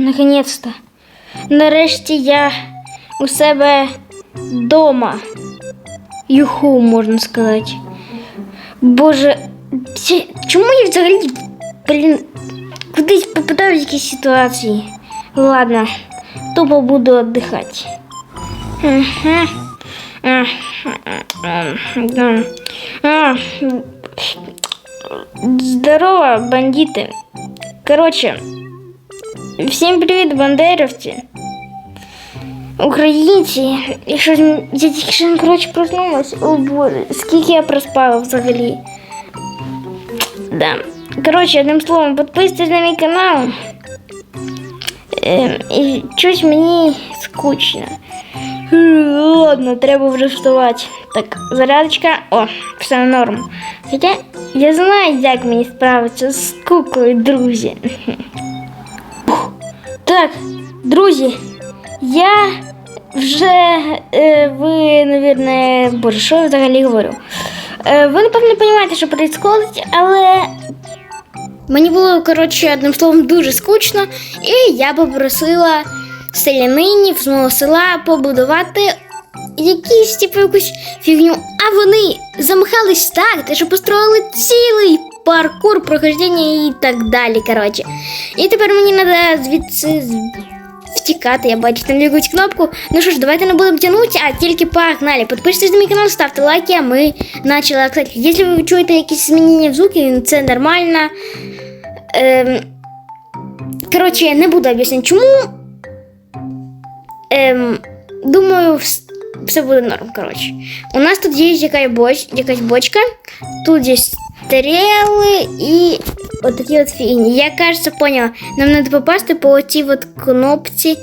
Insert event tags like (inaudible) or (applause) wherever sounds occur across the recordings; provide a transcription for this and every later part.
наконець-то. Нарешті я у себе вдома. Юху, можна сказати. Боже, ці- чому я взагалі, блін, кудись попадаю в якісь ситуації? Ладно, тупо буду віддихати. Ага. А, да. А, Здорово, бандиты. Короче, всім привіт, бандерівці. Українці. І щось м- я тільки що, коротше, проснулась. О боже, скільки я проспала взагалі. Да. Коротше, одним словом, підписуйтесь на мій канал. Ем, і щось мені скучно. Ладно, треба вже вставати. Так, зарядочка. О, все норм. Хоча я знаю, як мені справитися з скукою, друзі. (laughs) Так, друзі, я вже е, ви, навірне, боже, що я взагалі говорю? Е, ви, напевно, розумієте, що відбувається, але Мені було, коротше, одним словом, дуже скучно, і я попросила селянинів з мого села побудувати якісь, типу, якусь фігню. А вони замахались так, те, що построїли цілий паркур прохождення і так далі. коротше. І тепер мені треба звідси втікати. Я бачу там якусь кнопку. Ну що ж, давайте не будемо тягнути, а тільки погнали. Підписуйтесь на мій канал, ставте лайки, а ми почали. Кстати, якщо ви чуєте якісь змінення в звуки, це нормально. Ем, коротше, я не буду об'ясняти чому. Ем, думаю, все буде норм. Коротше. У нас тут є якась бочка, тут є стріли і от такі от фігні. Я, кажется, поняла. Нам треба попасти по оцій от кнопці.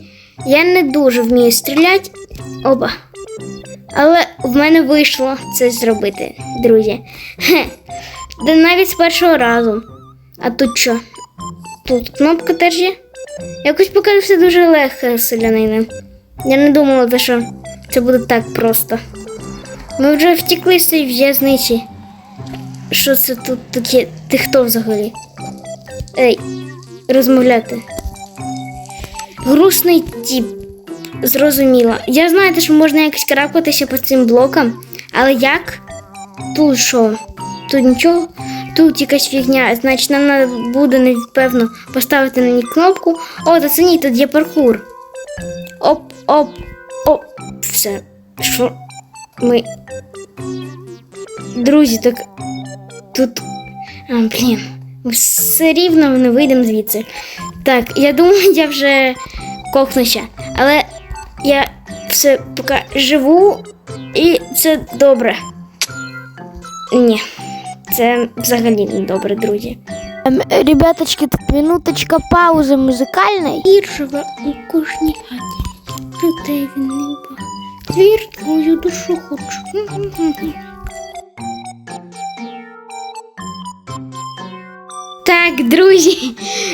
Я не дуже вмію стріляти. Оба. Але в мене вийшло це зробити, друзі. Хе. Навіть з першого разу. А тут що? Тут кнопка теж є. Якось все дуже легко, селянини. Я не думала, що це буде так просто. Ми вже втекли з цієї в'язниці. Що це тут таке? Ти хто взагалі? Ей, розмовляти. Грустний тіп. Зрозуміло. Я знаю, що можна якось карабкатися по цим блокам, але як? Тут що? Тут нічого? Тут якась фігня, значить нам треба буде напевно поставити на ній кнопку. О, зацініть, тут є паркур. Оп, оп, оп. Все. Що? Ми. Друзі, так. Тут. А, блін. Ми все рівно не вийдемо звідси. Так, я думаю, я вже кокнуся. Але я все поки живу і це добре. Ні. Це взагалі не добре, друзі. Ем, Ребяточки, минуточка паузи музикальної. Твір живе у кожній хаті, проте він не. Твір твою душу хочу. Так, друзі,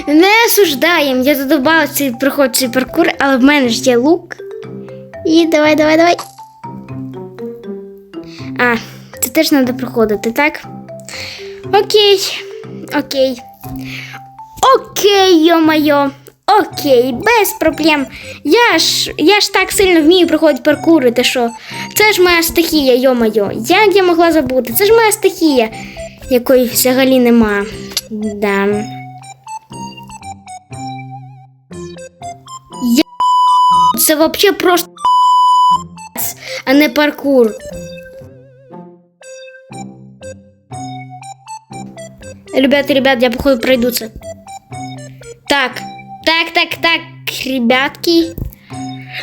не осуждаємо. Я задобала цей проход цей паркур, але в мене ж є лук. І давай, давай, давай. А, це теж треба проходити, так? Окей. Окей. Окей, йо-моє. Окей, без проблем. Я ж, я ж так сильно вмію проходити паркури, ти що? Це ж моя стихія, йо-моє. Як я могла забути? Це ж моя стихія, якої взагалі нема. Да. Я... Взагалі просто а не паркур. Ребята, ребят, я походу пройду це. Так, так, так, так, ребятки.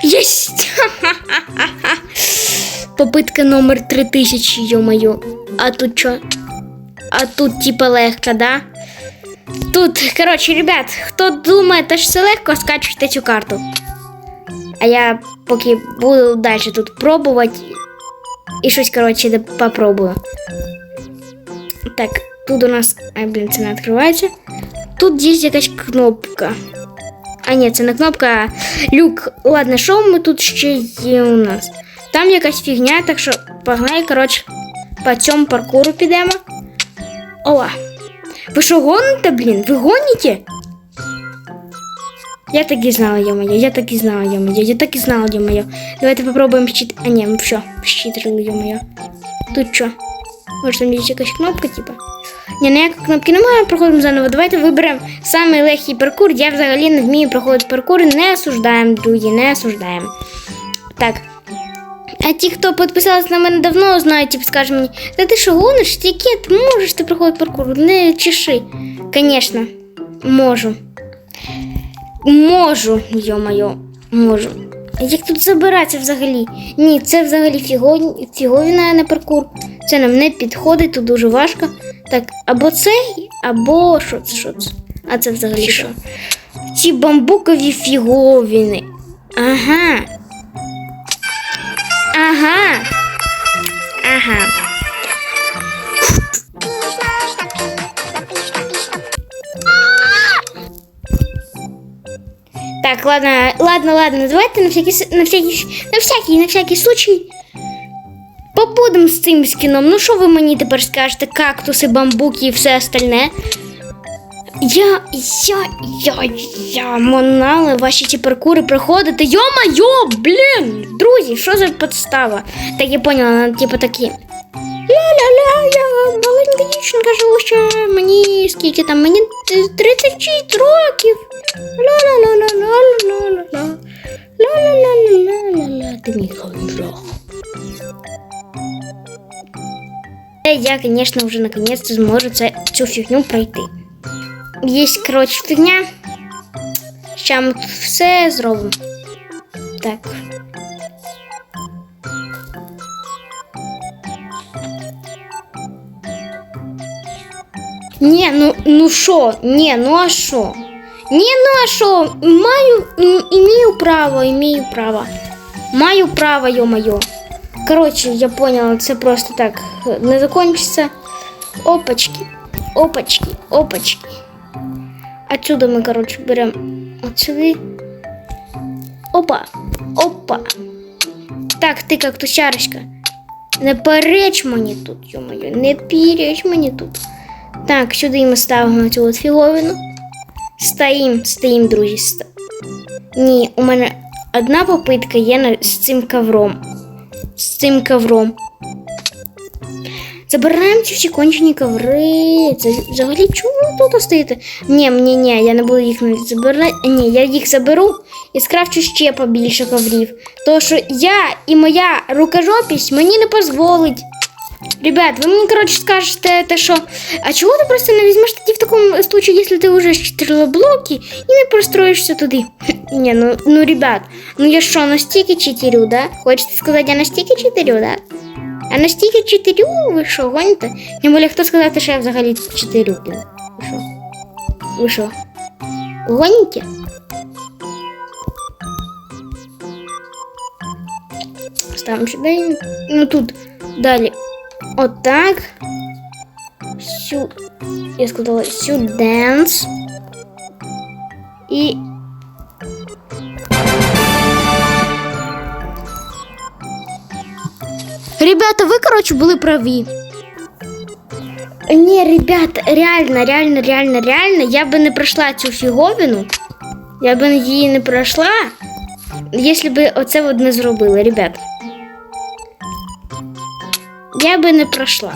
Есть! (laughs) Попытка номер 3000, ё-моё. А тут что? А тут типа легко, да? Тут, короче, ребят, хто думає, що це легко, скачуйте цю карту. А я поки буду далі тут пробувати. І щось, коротше, попробую. Так, тут у нас. Ай, блін, це не відкривається. Тут є якась кнопка. А ні, це не кнопка, а люк. Ладно, що ми тут ще є у нас? Там якась фігня, так що погнали, коротше, по цьому паркуру підемо. Ола. Ви що гоните, блін? Ви гоніте? Я так і знала, ё-моё, я так і знала, ё-моё, я так і знала, ё-моё. Давайте попробуємо щит. А ні, все, щитрили, ё-моё. Тут що? Може там є якась кнопка, типа? Ні, ніякої кнопки немає, проходимо заново. Давайте виберемо самий легкий паркур. Я взагалі не вмію проходити паркур. Не осуждаємо, друзі, не осуждаємо. Так. а ті, хто підписалися на мене давно, знають, типу, скажуть мені, та ти що гониш, тільки ти можеш ти проходити паркур, не чеши. Звісно, можу. Можу, йо-моє, можу. Як тут забиратися взагалі? Ні, це взагалі фігові, фіговіна, а не паркур. Це нам не підходить, тут дуже важко. Так, або цей, або що це, що це? А це взагалі що? Ці бамбукові фіговіни. Ага. Ага. Ага. Так, ладно, ладно, ладно, давайте на всякий, на всякий, на всякий, на всякий случай побудемо з цим скіном. Ну що ви мені тепер скажете? Кактуси, бамбуки і все остальне. Я, я, я, я монали ваші ці паркури проходити. Йо-майо, блін! Друзі, що за підстава? Так я поняла, вона типу такі. Ля-ля-ля, я маленька дівчинка живуща, мені скільки там, мені 36 років. Ла-ла-ла-ла-ла-ла-ла-ла. Ла-ла-ла-ла-ла-ла-ла. Ти мій хандрах. Е, Я, конечно, вже наконец-то зможу цю фігню пройти. Є, коротше, фігня. Ща ми тут все зробимо. Так. Ні, ну ну що? Ні, ну а що? Ні, ну а що? Маю, м, імею право, імею право. Маю право, ё-моё. Короче, я поняла, це просто так е, не закончится. Опачки, опачки, опачки. Отсюда мы, короче, берем отсюда. Опа, опа. Так, ти как тусярочка. Не переч мені тут, ё-моё, не переч мені тут. Так, сюди ми ставимо цю от фіговину. Стоїм, стоїм, друзі. Ста... Ні, у мене одна попитка є на... з цим ковром. З цим ковром. Забираємо ці всі кончені коври. Взагалі чому ви тут стоїте? Ні, ні, ні, я не буду їх навіть. Ні, я їх заберу і скрафчу ще побільше коврів. Тому що я і моя рукожопість мені не дозволить. Ребят, ви мені, коротше, скажете, те, що. А чого ти просто не візьмеш тоді в такому случаї, якщо ти вже чотири блоки і не пристроїшся туди? (clears throat) Ні, ну, ну, ребят, ну я що, настільки читерю, да? Хочете сказати, я настільки читерю, да? А настільки читерю, ви що, гоните? Тим більше, хто сказати, що я взагалі читерю, блін? Ви що? Ви що? Гоните? Ставимо сюди. Ну тут далі. Отак. Сю... Я сказала сюденс. І. Ребята, ви, коротше, були праві. Ні, ребят, реально, реально, реально, реально, я би не пройшла цю фіговину. Я би її не пройшла, якщо б оце от не зробили, ребят. Я би не пройшла.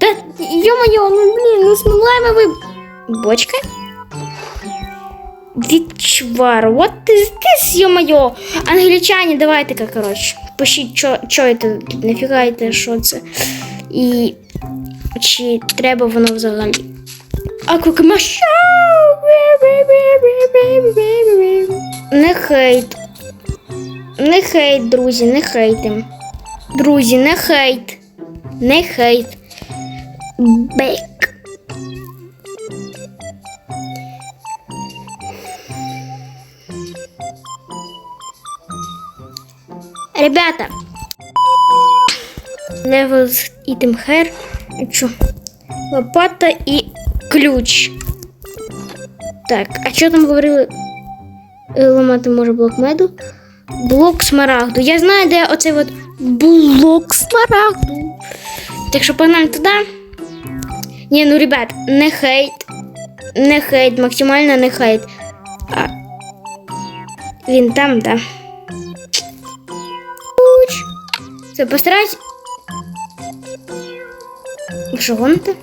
Та йо-моє, ну блін, ну смолаємо ви. Бочка? Вічвар, what is this, йо-моє? Англічані, давайте-ка, коротше. Пишіть, що, це, нафіга це, що це. І чи треба воно взагалі. Аквакамаша! Не хейт. Не хейт, друзі, не хейтим. Друзі, не хейт. Не хейт. Бек. Ребята, hair. Чо? Лопата і ключ. Так, а що там говорили? Е, Ламати може блок меду. Блок смарагду. Я знаю, де оцей от блок смарагду. Так що погнали туди. Ні, ну ребят, не хейт. не хейт, максимально не хейт. А, він там, да. Це постарайся. Що гоните?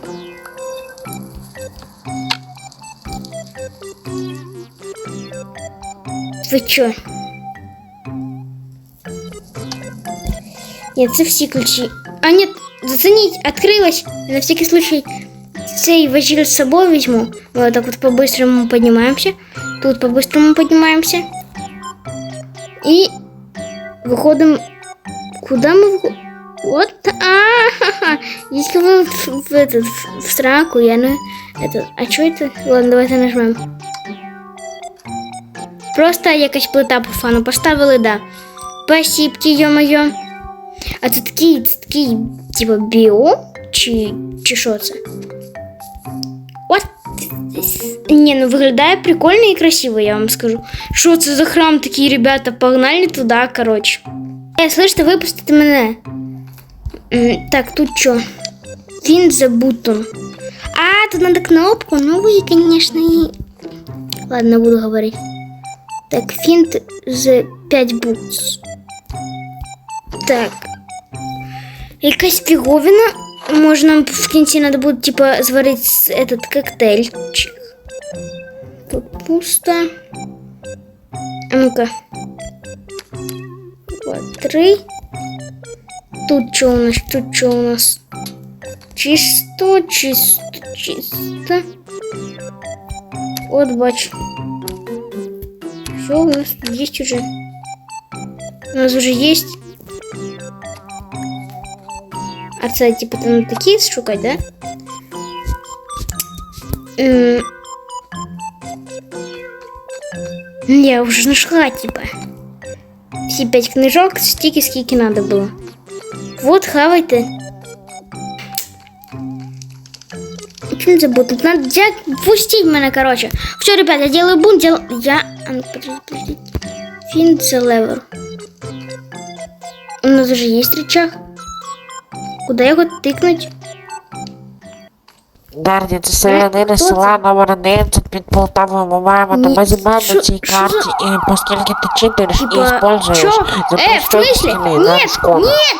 Ви чо? Нет, це всі ключі. А нет, заценить, открылась. На всякий случай цей важіль з собою візьму. Мы вот так вот по-быстрому поднимаемся. Тут по-быстрому поднимаемся. И выходим... Куда мы выходим? Вот. А, если вы в, в этот в, в сраку, я на это. А что это? Ладно, давайте нажмем. Просто якась плита по фану поставили, да. Спасибки, ё-моё. А це такий, це такий, типа, біо? Чи, чи що це? What is this? Ні, ну виглядає прикольно і красиво, я вам скажу. Що це за храм такий, ребята? Погнали туди, коротше. Е, слышите, випустите мене. М, Так, тут що? Фін за бутон. А, тут надо кнопку. Ну ви, конечно, и... Ладно, буду говорить. Так, фінт з 5 бутс. Так. Якась фіговина. Може, нам в кінці треба буде, типа, зварити с- этот коктейльчик. Тут пусто. А ну-ка. Два, три. Тут що у нас? Тут що у нас? Чисто, чисто, чисто. От бач. Все у нас есть уже. У нас уже есть. А це, типа, такі шукать, да? Я уже нашла, типа. Всі п'ять книжок, стільки, скільки надо було. Вот, хавайте. Чим забув? Тут надо взять, пустить мене, короче. Все, ребят, я делаю бунт, дел... Я... А ну, подожди, подожди. Финт за левер. У нас уже есть рычаг. Куда його тикнуть? Дар'я, це середина хто села номер 11 під Полтавою. Ми маємо Ні, тебе зібрати що- на цій що карті, і оскільки ти читериш і Типа, используєш, чё? Э, в смысле? запустити Нет, школу. нет,